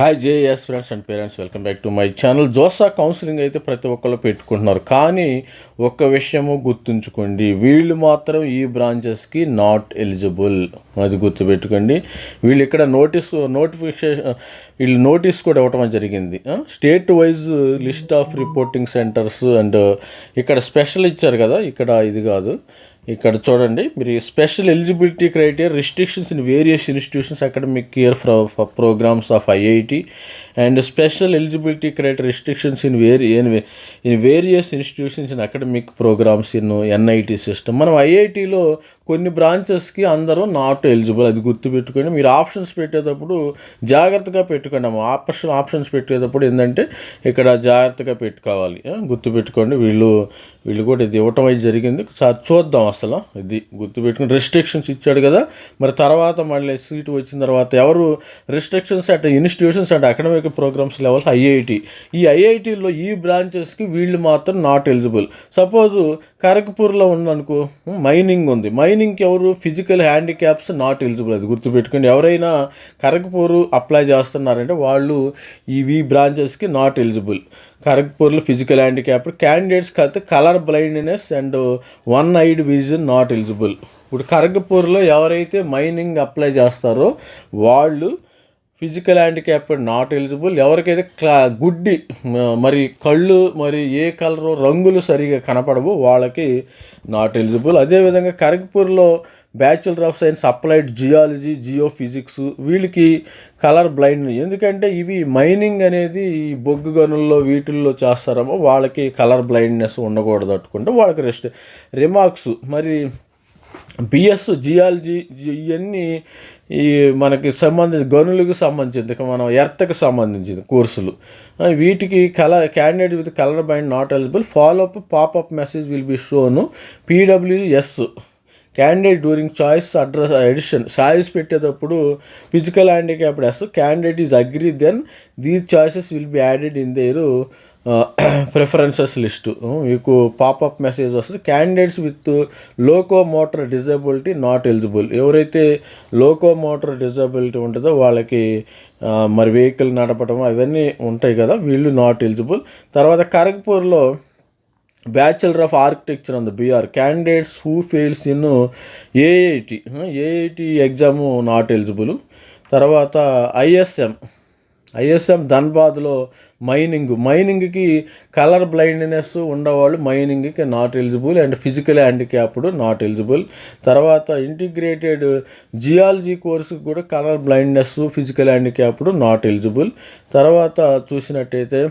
Hi JS friends and parents welcome back to my channel JoSAA counselling అయితే ప్రతి ఒక్కళ్ళు పెట్టుకుంటున్నారు. కానీ ఒక్క విషయము గుర్తుంచుకోండి. వీళ్ళు మాత్రం ఈ బ్రాంచెస్కి నాట్ ఎలిజిబుల్ అది గుర్తుపెట్టుకోండి. వీళ్ళు ఇక్కడ నోటీస్ నోటిఫికేషన్ వీళ్ళు నోటీస్ కూడా ఇవ్వటం జరిగింది. State wise list of reporting centres and ఇక్కడ స్పెషల్ ఇచ్చారు కదా. ఇక్కడ ఇది కాదు. ఇక్కడ చూడండి. మీరు special eligibility criteria restrictions in various institutions academic year for programmes of IIT and special eligibility criteria restrictions in vary in various institutions in academic programmes in NIT system. మనం ఐఐటిలో కొన్ని బ్రాంచెస్కి అందరూ నాట్ ఎలిజిబుల్. అది గుర్తుపెట్టుకోండి. మీరు options పెట్టేటప్పుడు జాగ్రత్తగా పెట్టుకోండి. ఆప్షన్ ఆప్షన్స్ పెట్టేటప్పుడు ఏంటంటే ఇక్కడ జాగ్రత్తగా పెట్టుకోవాలి. గుర్తుపెట్టుకోండి. వీళ్ళు వీళ్ళు కూడా ఇది ఇవ్వటం అయితే జరిగింది. సార్ చూద్దాం అసలు. ఇది గుర్తుపెట్టుకుని రిస్ట్రిక్షన్స్ ఇచ్చాడు కదా. మరి తర్వాత మళ్ళీ సీటు వచ్చిన తర్వాత ఎవరు? రిస్ట్రిక్షన్స్ అంటే ఇన్స్టిట్యూషన్స్ అంటే అకాడమిక్ ప్రోగ్రామ్స్ లెవెల్స్ ఐఐటి. ఈ ఐఐటిలో ఈ బ్రాంచెస్కి వీళ్ళు మాత్రం నాట్ ఎలిజిబుల్ సపోజ్ కరక్పూర్లో ఉందనుకో మైనింగ్ ఉంది. మైనింగ్కి ఎవరు ఫిజికల్ హ్యాండిక్యాప్స్ నాట్ ఎలిజిబుల్ అది గుర్తుపెట్టుకోండి. ఎవరైనా కరక్పూర్ అప్లై చేస్తున్నారంటే వాళ్ళు ఈ బ్రాంచెస్కి నాట్ ఎలిజిబుల్ ఖరగ్పూర్లో ఫిజికల్ హ్యాండిక్యాప్ క్యాండిడేట్స్ అయితే colour blindness and one eyed vision not eligible ఇప్పుడు ఖరగ్పూర్లో ఎవరైతే మైనింగ్ అప్లై చేస్తారో వాళ్ళు ఫిజికల్ హ్యాండిక్యాప్ నాట్ ఎలిజిబుల్ ఎవరికైతే క్లా గుడ్డి మరి కళ్ళు మరి ఏ కలరు రంగులు సరిగా కనపడవు వాళ్ళకి నాట్ ఎలిజిబుల్. అదేవిధంగా కరగ్పూర్లో bachelor of science applied geology geophysics వీళ్ళకి కలర్ బ్లైండ్ ఎందుకంటే ఇవి మైనింగ్ అనేది ఈ బొగ్గు గనుల్లో వీటిల్లో చేస్తారేమో వాళ్ళకి కలర్ బ్లైండ్నెస్ ఉండకూడదు అట్టుకుంటే వాళ్ళకి రెస్ట్ రిమార్క్స్ మరి బిఎస్ జియాలజీ ఇవన్నీ ఈ మనకి సంబంధించి గనులకు సంబంధించింది. ఇక మనం ఎర్త్కి సంబంధించింది కోర్సులు. వీటికి colour candidate with colour blind not eligible follow up popup message will be shown PWS candidate during choice address edition choice పెట్టేటప్పుడు physical handicapped S candidate is agree then these choices will be added in their preferences list మీకు popup message వస్తుంది. Candidates with locomotor disability not eligible ఎవరైతే loco motor disability ఉంటుందో వాళ్ళకి మరి vehicle నడపడం అవన్నీ ఉంటాయి కదా వీళ్ళు నాట్ ఎలిజిబుల్ తర్వాత ఖరగ్పూర్లో bachelor of architecture and BR candidates who fails in AIT AIT exam not eligible తర్వాత ఐఎస్ఎం ఐఎస్ఎం ధన్బాద్లో మైనింగ్ మైనింగ్కి కలర్ బ్లైండ్నెస్ ఉండేవాళ్ళు మైనింగ్కి not eligible and physical handicapped not eligible తర్వాత ఇంటిగ్రేటెడ్ జియాలజీ కోర్సుకి కూడా colour blindness physical handicapped not eligible తర్వాత చూసినట్టయితే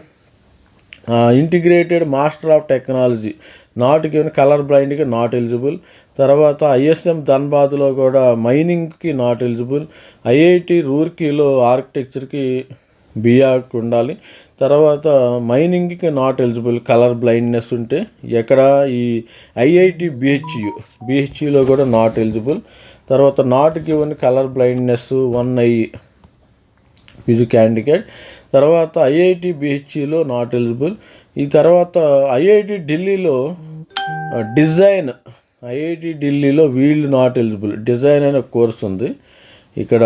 integrated master of technology not given colour బ్లైండ్కి not eligible తర్వాత ఐఎస్ఎం ధన్బాద్లో కూడా మైనింగ్కి నాట్ ఎలిజిబుల్ ఐఐటి రూర్కీలో ఆర్కిటెక్చర్కి బిఆర్కి ఉండాలి. తర్వాత మైనింగ్కి నాట్ ఎలిజిబుల్ కలర్ బ్లైండ్నెస్ ఉంటే ఎక్కడ ఈ ఐఐటి బిహెచ్యు బిహెచ్యులో కూడా నాట్ ఎలిజిబుల్ తర్వాత not given colour blindness one eye ఇది క్యాండిడేట్ తర్వాత ఐఐటి బిహెచ్ఈలో నాట్ ఎలిజిబుల్ ఈ తర్వాత ఐఐటి ఢిల్లీలో డిజైన్ ఐఐటి ఢిల్లీలో వీళ్ళు నాట్ ఎలిజిబుల్ డిజైన్ అనే కోర్స్ ఉంది. ఇక్కడ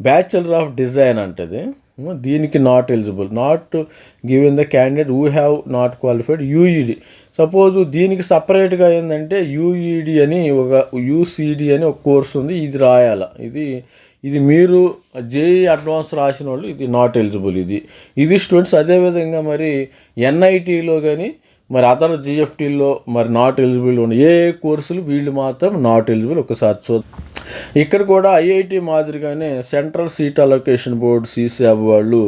బ్యాచిలర్ ఆఫ్ డిజైన్ అంటది. దీనికి not eligible not given the candidate who have not qualified UED suppose దీనికి సపరేట్గా ఏంటంటే యూఈడి అని ఒక యూసీడి అని ఒక కోర్స్ ఉంది ఇది రాయాల. ఇది ఇది మీరు జేఈ అడ్వాన్స్ రాసిన వాళ్ళు ఇది నాట్ ఎలిజిబుల్ ఇది. ఇది స్టూడెంట్స్ అదేవిధంగా మరి ఎన్ఐటీలో కానీ మరి అదర్ జిఎఫ్టీలో మరి నాట్ ఎలిజిబుల్ ఉన్న ఏ కోర్సులు వీళ్ళు మాత్రం నాట్ ఎలిజిబుల్ ఒకసారి చూద్దాం. ఇక్కడ కూడా ఐఐటి మాదిరిగానే central seat allocation board CSAB వాళ్ళు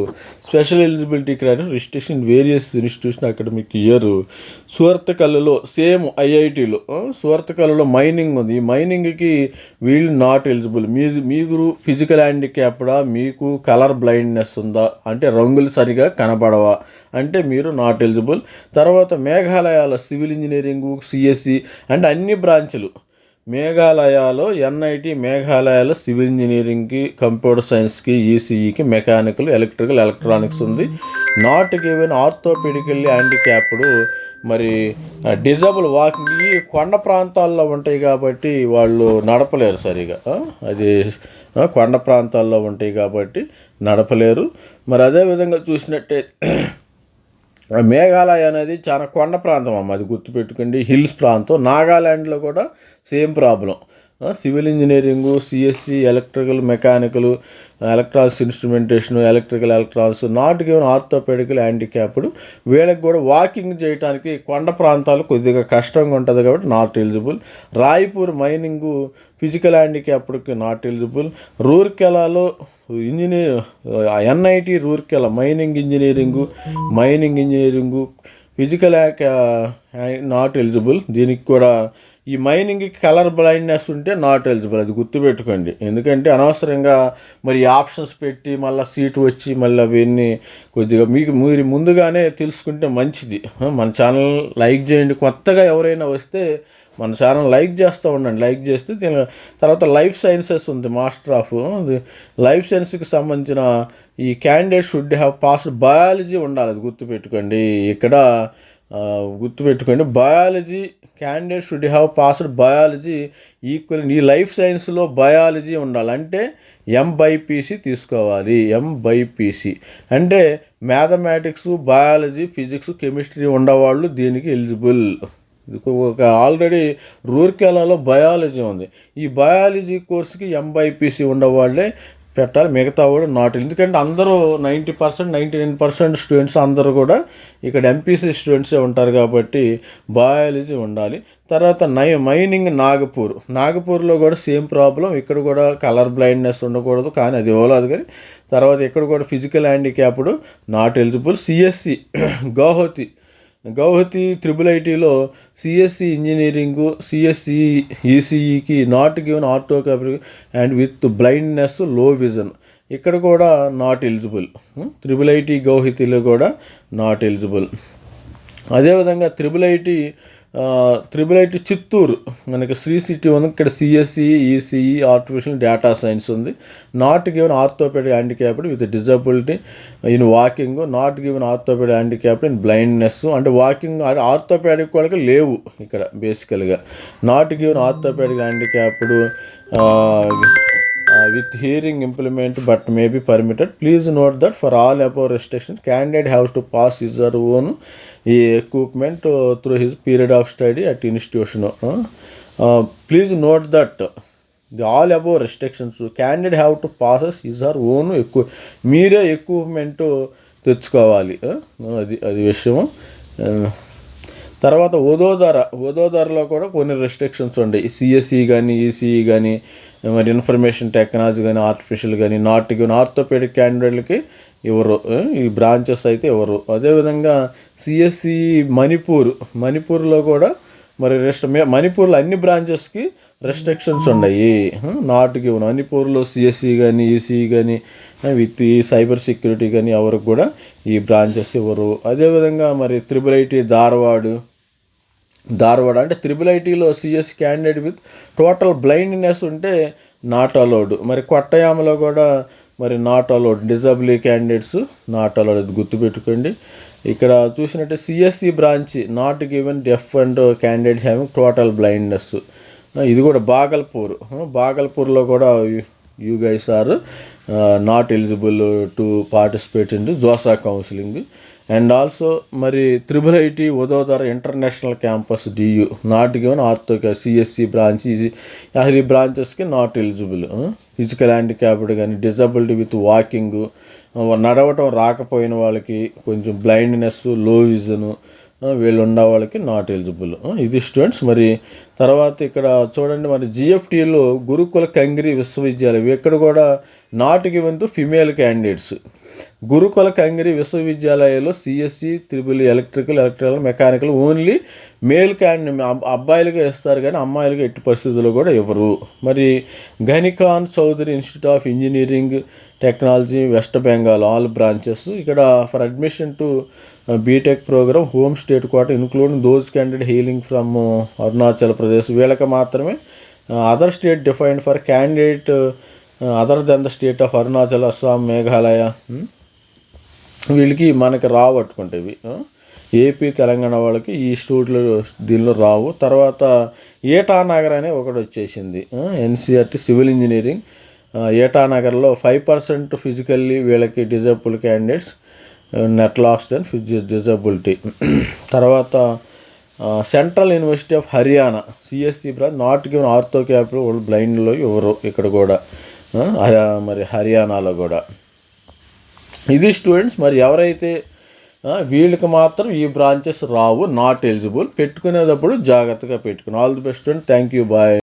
special eligibility criteria registration various institution academic year సువర్తకల్లులో same ఐఐటీలో సువర్తకల్లులో మైనింగ్ ఉంది. ఈ మైనింగ్కి వీళ్ళు నాట్ ఎలిజిబుల్ మీ మీరు ఫిజికల్ హ్యాండిక్యాప్డా మీకు కలర్ బ్లైండ్నెస్ ఉందా? అంటే రంగులు సరిగా కనపడవా అంటే మీరు నాట్ ఎలిజిబుల్ తర్వాత మే మేఘాలయాల సివిల్ ఇంజనీరింగ్ సిఎస్సి అంటే అన్ని బ్రాంచులు. మేఘాలయాలో ఎన్ఐటి మేఘాలయాలో సివిల్ ఇంజనీరింగ్కి కంప్యూటర్ సైన్స్కి ఈసీఈకి మెకానికల్ ఎలక్ట్రికల్ ఎలక్ట్రానిక్స్ ఉంది. నాట్ గివెన్ ఆర్థోపెడికల్లీ హ్యాండిక్యాప్డ్ మరి డిజబుల్ వాకింగ్ ఈ కొండ ప్రాంతాల్లో ఉంటాయి కాబట్టి వాళ్ళు నడపలేరు సరిగా. అది కొండ ప్రాంతాల్లో ఉంటాయి కాబట్టి నడపలేరు. మరి అదేవిధంగా చూసినట్టే మేఘాలయ అనేది చాలా కొండ ప్రాంతం అమ్మ అది గుర్తుపెట్టుకోండి. హిల్స్ ప్రాంతం. నాగాల్యాండ్లో కూడా same problem. Civil engineering CSE electrical mechanical electronics instrumentation electrical electronics not given orthopaedical handicapped వీళ్ళకి కూడా వాకింగ్ చేయడానికి కొండ ప్రాంతాలు కొద్దిగా కష్టంగా ఉంటుంది కాబట్టి not eligible. Raipur mining physical హ్యాండిక్యాప్డ్కి not eligible. రూర్కెలాలో engineer NIT Rourkela mining engineering mining engineering physical yuck not eligible దీనికి కూడా ఈ మైనింగ్కి కలర్ బ్లైండ్నెస్ ఉంటే నాట్ ఎలిజిబుల్ అది గుర్తుపెట్టుకోండి. ఎందుకంటే అనవసరంగా మరి ఆప్షన్స్ పెట్టి మళ్ళీ సీట్ వచ్చి మళ్ళీ అవన్నీ కొద్దిగా మీకు మీరు ముందుగానే తెలుసుకుంటే మంచిది. మన ఛానల్ లైక్ చేయండి. కొత్తగా ఎవరైనా వస్తే మన ఛానల్ లైక్ చేస్తూ ఉండండి. లైక్ చేస్తే దీని తర్వాత లైఫ్ సైన్సెస్ ఉంది మాస్టర్ ఆఫ్ లైఫ్ సైన్స్కి సంబంధించిన ఈ candidate should have passed biology ఉండాలి. అది గుర్తుపెట్టుకోండి. ఇక్కడ గుర్తుపెట్టుకోండి biology candidate should have passed biology equal ఈ లైఫ్ సైన్స్లో బయాలజీ ఉండాలంటే ఎంబైపీసీ తీసుకోవాలి ఎం బైపీసీ అంటే మ్యాథమెటిక్స్ బయాలజీ ఫిజిక్స్ కెమిస్ట్రీ ఉండేవాళ్ళు దీనికి ఎలిజిబుల్ ఒక ఆల్రెడీ రూర్కెలాలో బయాలజీ ఉంది. ఈ బయాలజీ కోర్సుకి ఎంబైపీసీ ఉండేవాళ్ళే పెట్టాలి. మిగతా కూడా నాట్ ఎందుకంటే అందరూ ninety percent ninety nine percent students అందరూ కూడా ఇక్కడ ఎంపీసీ స్టూడెంట్సే ఉంటారు కాబట్టి బయాలజీ ఉండాలి. తర్వాత నై మైనింగ్ నాగపూర్. నాగపూర్లో కూడా సేమ్ ప్రాబ్లం ఇక్కడ కూడా కలర్ బ్లైండ్నెస్ ఉండకూడదు కానీ అది ఇవ్వలేదు కానీ. తర్వాత ఇక్కడ కూడా physical handicapped not eligible CSE Guwahati Guwahati triple ఐటీలో సిఎస్సి ఇంజనీరింగు సిఎస్సి ఈసీఈకి నాట్ గివెన్ ఆర్థోకాపీ అండ్ విత్ బ్లైండ్నెస్లో విజన్ ఇక్కడ కూడా నాట్ ఎలిజిబుల్ త్రిబుల్ ఐటీ గౌహతిలో కూడా నాట్ ఎలిజిబుల్ అదేవిధంగా triple IT triple IT Chittoor. మనకి శ్రీ సిటీ ఉంది. ఇక్కడ CSE ECE artificial data science ఉంది. Not given orthopaedic handicapped with disability in walking not given orthopaedic handicapped in blindness అంటే walking orthopaedic వాళ్ళకి లేవు ఇక్కడ బేసికల్గా not given orthopaedic handicapped with hearing implement but may be permitted please note that for all above restriction candidate haves to possess own ఈ equipment through his period of study at institution please note that the all above restrictions candidate have to possess his her own ఎక్కువ మీరే equipment తెచ్చుకోవాలి అది అది విషయం తర్వాత ఓదోదర ఓదోదరలో కూడా కొన్ని రెస్ట్రిక్షన్స్ ఉన్నాయి సిఎస్సి కానీ ఈసీఈ కానీ మరి ఇన్ఫర్మేషన్ టెక్నాలజీ కానీ ఆర్టిఫిషియల్ కానీ నాట్ కానీ ఆర్థోపెడిక్ క్యాండిడేట్లకి ఎవరు ఈ బ్రాంచెస్ అయితే ఎవరు. అదేవిధంగా సిఎస్సి మణిపూర్ మణిపూర్లో కూడా మరి రెస్ట్ మే- మణిపూర్లో అన్ని బ్రాంచెస్కి రెస్ట్రిక్షన్స్ ఉన్నాయి నాట్ గివన్ మణిపూర్లో సిఎస్సి కానీ ఈసీఈ కానీ విత్ ఈ సైబర్ సెక్యూరిటీ కానీ ఎవరికి కూడా ఈ బ్రాంచెస్ ఇవ్వరు అదేవిధంగా మరి త్రిబుల్ ఐటీ ధార్వాడు ధార్వాడ అంటే త్రిబుల్ ఐటీలో CS candidate with total blindness ఉంటే నాట్ అలౌడ్ మరి కొట్టయామలో కూడా మరి not allowed disability candidates not allowed అది గుర్తుపెట్టుకోండి. ఇక్కడ చూసినట్టే CSE branch not given deaf and candidate having total blindness ఇది కూడా బాగల్పూర్ బాగల్పూర్లో కూడా you guys are not eligible to participate in JoSAA counselling and also మరి triple IT Vadodara international campus DIU not given ortho CSE branch easy ఈ బ్రాంచెస్కి not eligible physical handicapped కానీ disability with walking నడవటం రాకపోయిన వాళ్ళకి కొంచెం బ్లైండ్నెస్లో vision వీళ్ళు ఉన్న వాళ్ళకి నాట్ ఎలిజిబుల్ ఇది స్టూడెంట్స్ మరి తర్వాత ఇక్కడ చూడండి మరి జిఎఫ్టీలో గురుకుల కంగిరి విశ్వవిద్యాలయం. ఇక్కడ కూడా not given to female candidates Gurukula Kangri విశ్వవిద్యాలయంలో CSC triple electrical electrical mechanical only male క్యాండి అబ్బాయిలుగా ఇస్తారు కానీ అమ్మాయిలుగా ఎట్టి పరిస్థితుల్లో కూడా ఇవ్వరు. మరి Ghani Khan Chowdary institute of engineering technology west Bengal all branches. ఇక్కడ for admission to BTech programme home state quota including those candidate hailing from Arunachal Pradesh. వీళ్ళకి మాత్రమే other state defined for candidate other than the state of Arunachal Assam Meghalaya. వీళ్ళకి మనకి రావట్టుకుంటేవి ఏపీ తెలంగాణ వాళ్ళకి ఈ స్టూట్లు దీనిలో రావు. తర్వాత ఏటా నగర్ అనే ఒకటి వచ్చేసింది. NCERT civil engineering. ఏటానగర్లో five percent physically వీళ్ళకి disable candidates net lost and Fiji disability. తర్వాత central university of Haryana CSC branch not given ortho capital వాళ్ళు బ్లైండ్లో ఎవరు ఇక్కడ కూడా మరి హర్యానాలో కూడా. ఇది స్టూడెంట్స్ మరి ఎవరైతే వీళ్ళకి మాత్రం ఈ బ్రాంచెస్ రావు నాట్ ఎలిజిబుల్ పెట్టుకునేటప్పుడు జాగ్రత్తగా పెట్టుకుని. All the best and thank you bye